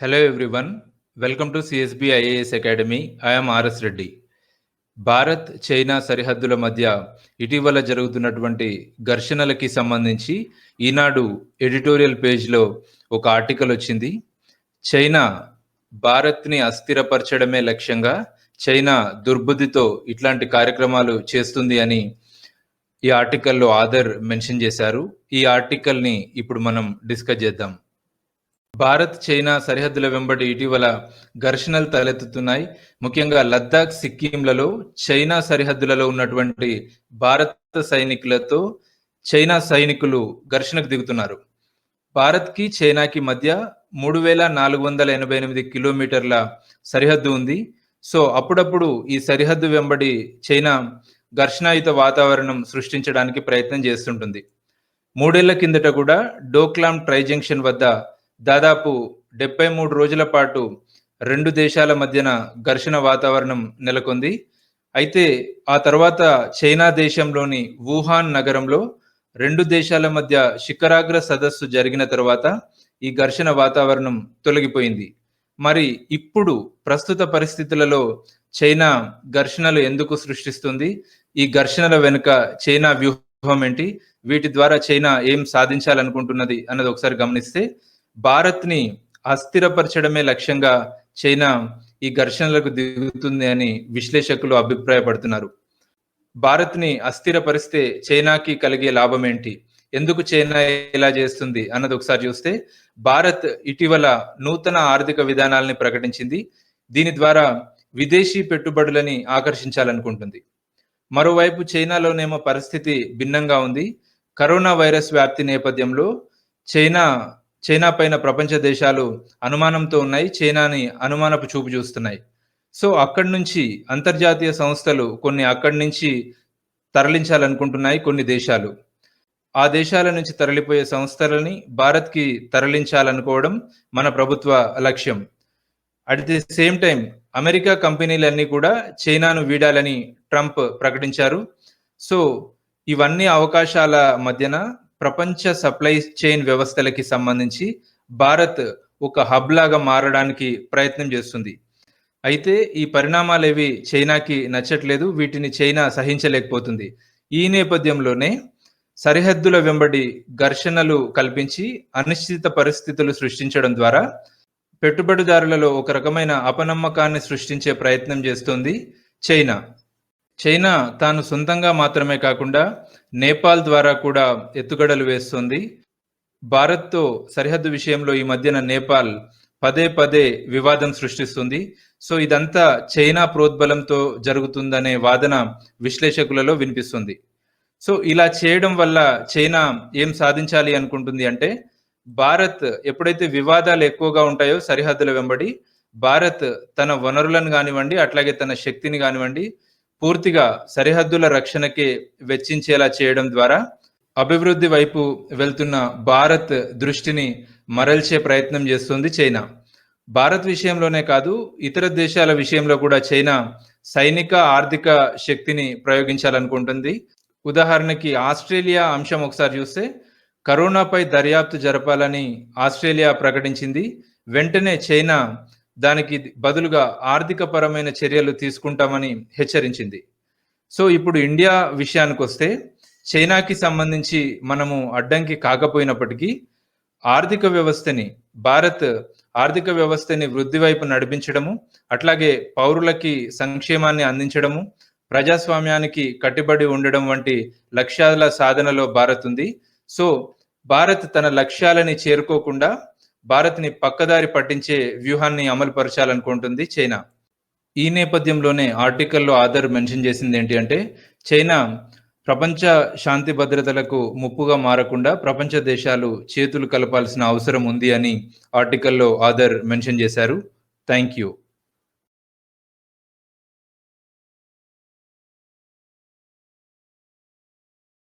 Hello everyone welcome to CSB IAS academy I'm RS Reddy Bharat China సరిహద్దుల మధ్య ఇటీవల జరుగుతున్నటువంటి ఘర్షణలకి సంబంధించి ఈనాడు ఎడిటోరియల్ పేజ్లో ఒక ఆర్టికల్ వచ్చింది. చైనా భారత్ని అస్థిరపరచడమే లక్ష్యంగా చైనా దుర్బుద్ధితో ఇట్లాంటి కార్యక్రమాలు చేస్తుంది అని ఈ ఆర్టికల్లో ఆదర్ మెన్షన్ చేశారు. ఈ ఆర్టికల్ని ఇప్పుడు మనం డిస్కస్ చేద్దాం. భారత్ చైనా సరిహద్దుల వెంబడి ఇటీవల ఘర్షణలు తలెత్తుతున్నాయి. ముఖ్యంగా లద్దాఖ్ సిక్కింలలో చైనా సరిహద్దులలో ఉన్నటువంటి భారత సైనికులతో చైనా సైనికులు ఘర్షణకు దిగుతున్నారు. భారత్కి చైనాకి మధ్య మూడు వేల నాలుగు వందల ఎనభై ఎనిమిది కిలోమీటర్ల సరిహద్దు ఉంది. సో అప్పుడప్పుడు ఈ సరిహద్దు వెంబడి చైనా ఘర్షణాయుత వాతావరణం సృష్టించడానికి ప్రయత్నం చేస్తుంటుంది. మూడేళ్ళ కిందట కూడా డోక్లాం ట్రై జంక్షన్ వద్ద దాదాపు డెబ్బై మూడు రోజుల పాటు రెండు దేశాల మధ్యన ఘర్షణ వాతావరణం నెలకొంది. అయితే ఆ తర్వాత చైనా దేశంలోని వుహాన్ నగరంలో రెండు దేశాల మధ్య శిఖరాగ్ర సదస్సు జరిగిన తర్వాత ఈ ఘర్షణ వాతావరణం తొలగిపోయింది. మరి ఇప్పుడు ప్రస్తుత పరిస్థితులలో చైనా ఘర్షణలు ఎందుకు సృష్టిస్తుంది? ఈ ఘర్షణల వెనుక చైనా వ్యూహం ఏంటి? వీటి ద్వారా చైనా ఏం సాధించాలనుకుంటున్నది అన్నది ఒకసారి గమనిస్తే భారత్ని అస్థిరపరచడమే లక్ష్యంగా చైనా ఈ ఘర్షణలకు దిగుతుంది అని విశ్లేషకులు అభిప్రాయపడుతున్నారు. భారత్ని అస్థిరపరిస్తే చైనాకి కలిగే లాభం ఏంటి? ఎందుకు చైనా ఇలా చేస్తుంది అన్నది ఒకసారి చూస్తే భారత్ ఇటీవల నూతన ఆర్థిక విధానాలని ప్రకటించింది. దీని ద్వారా విదేశీ పెట్టుబడులని ఆకర్షించాలనుకుంటుంది. మరోవైపు చైనాలోనేమో పరిస్థితి భిన్నంగా ఉంది. కరోనా వైరస్ వ్యాప్తి నేపథ్యంలో చైనా చైనా పైన ప్రపంచ దేశాలు అనుమానంతో ఉన్నాయి. చైనాని అనుమానపు చూపు చూస్తున్నాయి. సో అక్కడి నుంచి అంతర్జాతీయ సంస్థలు కొన్ని అక్కడి నుంచి తరలించాలనుకుంటున్నాయి కొన్ని దేశాలు. ఆ దేశాల నుంచి తరలిపోయే సంస్థలని భారత్కి తరలించాలనుకోవడం మన ప్రభుత్వ లక్ష్యం. At the same time America కంపెనీలన్నీ కూడా చైనాను వీడాలని ట్రంప్ ప్రకటించారు. సో ఇవన్నీ అవకాశాల మధ్యన ప్రపంచ సప్లై చైన్ వ్యవస్థలకి సంబంధించి భారత్ ఒక హబ్ లాగా మారడానికి ప్రయత్నం చేస్తుంది. అయితే ఈ పరిణామాలు ఏవి చైనాకి నచ్చట్లేదు వీటిని చైనా సహించలేకపోతుంది. ఈ నేపథ్యంలోనే సరిహద్దుల వెంబడి ఘర్షణలు కల్పించి అనిశ్చిత పరిస్థితులు సృష్టించడం ద్వారా పెట్టుబడిదారులలో ఒక రకమైన అపనమ్మకాన్ని సృష్టించే ప్రయత్నం చేస్తుంది చైనా. చైనా తాను సొంతంగా మాత్రమే కాకుండా నేపాల్ ద్వారా కూడా ఎత్తుగడలు వేస్తుంది. భారత్తో సరిహద్దు విషయంలో ఈ మధ్యన నేపాల్ పదే పదే వివాదం సృష్టిస్తుంది. సో ఇదంతా చైనా ప్రోద్బలంతో జరుగుతుందనే వాదన విశ్లేషకులలో వినిపిస్తుంది. సో ఇలా చేయడం వల్ల చైనా ఏం సాధించాలి అనుకుంటుంది అంటే భారత్ ఎప్పుడైతే వివాదాలు ఎక్కువగా ఉంటాయో సరిహద్దుల వెంబడి భారత్ తన వనరులను కానివ్వండి అట్లాగే తన శక్తిని కానివ్వండి పూర్తిగా సరిహద్దుల రక్షణకే వెచ్చించేలా చేయడం ద్వారా అభివృద్ధి వైపు వెళ్తున్న భారత్ దృష్టిని మరల్చే ప్రయత్నం చేస్తుంది చైనా. భారత్ విషయంలోనే కాదు ఇతర దేశాల విషయంలో కూడా చైనా సైనిక ఆర్థిక శక్తిని ప్రయోగించాలనుకుంటుంది. ఉదాహరణకి ఆస్ట్రేలియా అంశం ఒకసారి చూస్తే కరోనాపై దర్యాప్తు జరపాలని ఆస్ట్రేలియా ప్రకటించింది. వెంటనే చైనా దానికి బదులుగా ఆర్థిక పరమైన చర్యలు తీసుకుంటామని హెచ్చరించింది. సో ఇప్పుడు ఇండియా విషయానికి వస్తే చైనాకి సంబంధించి మనము అడ్డంకి కాకపోయినప్పటికీ ఆర్థిక వ్యవస్థని భారత్ ఆర్థిక వ్యవస్థని వృద్ధి వైపు నడిపించడము అట్లాగే పౌరులకి సంక్షేమాన్ని అందించడము ప్రజాస్వామ్యానికి కట్టుబడి ఉండడం వంటి లక్ష్యాల సాధనలో భారత్ ఉంది. సో భారత్ తన లక్ష్యాలని చేరుకోకుండా భారత్ని పక్కదారి పట్టించే వ్యూహాన్ని అమలు పరచాలనుకుంటుంది చైనా. ఈ నేపథ్యంలోనే ఆర్టికల్లో ఆధార్ మెన్షన్ చేసింది ఏంటి అంటే చైనా ప్రపంచ శాంతి భద్రతలకు ముప్పుగా మారకుండా ప్రపంచ దేశాలు చేతులు కలపాల్సిన అవసరం ఉంది అని ఆర్టికల్లో ఆధార్ మెన్షన్ చేశారు. Thank you.